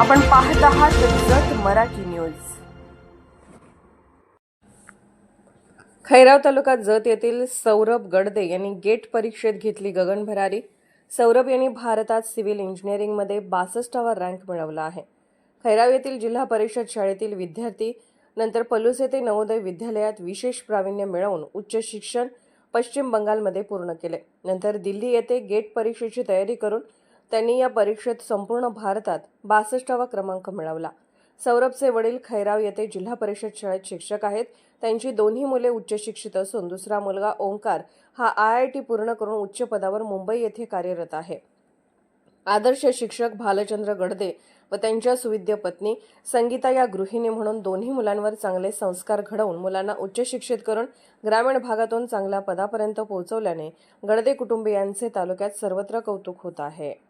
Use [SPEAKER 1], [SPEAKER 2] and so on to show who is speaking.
[SPEAKER 1] आपण पाहत आहात जत मराठी न्यूज. खैराव तालुक्यात जत येथील सौरभ गडदे यांनी गेट परीक्षेत घेतली गगन भरारी. सौरभ यांनी भारतात सिव्हिल इंजिनिअरिंगमध्ये बासष्टावा रँक मिळवला आहे. खैराव येथील जिल्हा परिषद शाळेतील विद्यार्थी नंतर पलूस येथे नवोदय विद्यालयात विशेष प्रावीण्य मिळवून उच्च शिक्षण पश्चिम बंगालमध्ये पूर्ण केले. नंतर दिल्ली येथे गेट परीक्षेची तयारी करून त्यांनी या परीक्षेत संपूर्ण भारतात बासष्टावा क्रमांक मिळवला. सौरभचे वडील खैराव येथे जिल्हा परिषद शाळेत शिक्षक आहेत. त्यांची दोन्ही मुले उच्च शिक्षित असून दुसरा मुलगा ओंकार हा आय आय टी पूर्ण करून उच्च पदावर मुंबई येथे कार्यरत आहे. आदर्श शिक्षक भालचंद्र गडदे व त्यांच्या सुविद्य पत्नी संगीता या गृहिणी म्हणून दोन्ही मुलांवर चांगले संस्कार घडवून मुलांना उच्च शिक्षित करून ग्रामीण भागातून चांगल्या पदापर्यंत पोहोचवल्याने गडदे कुटुंबियांचे तालुक्यात सर्वत्र कौतुक होत आहे.